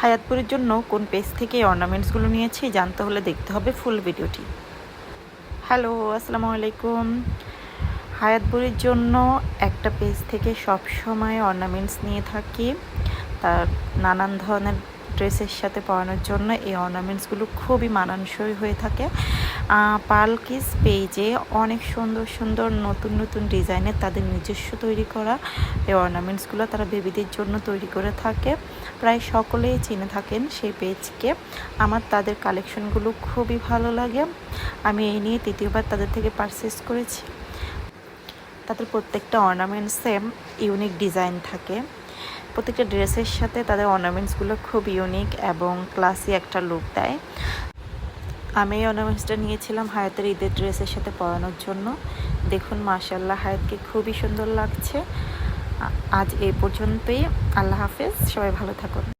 হায়াতপুরের জন্য কোন পেজ থেকে অর্নামেন্টসগুলো নিয়েছি জানতে হলে দেখতে হবে ফুল ভিডিওটি। হ্যালো আসসালামু আলাইকুম। হায়াতপুরের জন্য একটা পেজ থেকে সব সময় অর্নামেন্টস নিয়ে থাকি। তার নানান ধরনের ড্রেসের সাথে পরানোর জন্য এই অর্নামেন্টসগুলো খুবই মানানসই হয়ে থাকে। পালকিস পেজে অনেক সুন্দর সুন্দর নতুন নতুন ডিজাইনের তাদের নিজস্ব তৈরি করা এই অর্নামেন্টসগুলো তারা বেবিদের জন্য তৈরি করে থাকে। প্রায় সকলেই চিনে থাকেন সেই পেজকে। আমার তাদের কালেকশনগুলো খুবই ভালো লাগে। আমি এই নিয়ে তৃতীয়বার তাদের থেকে পারচেস করেছি। তাদের প্রত্যেকটা অর্নামেন্টসে ইউনিক ডিজাইন থাকে। প্রত্যেকটা ড্রেসের সাথে তাদের অর্নামেন্টসগুলো খুব ইউনিক এবং ক্লাসি একটা লুক দেয়। আমি এই অর্নামেন্টসটা নিয়েছিলাম হায়াতের ঈদের ড্রেসের সাথে পরানোর জন্য। দেখুন মাশাল্লাহ হায়াতকে খুবই সুন্দর লাগছে। আজ এই পর্যন্তই। আল্লাহ হাফেজ। সবাই ভালো থাকুন।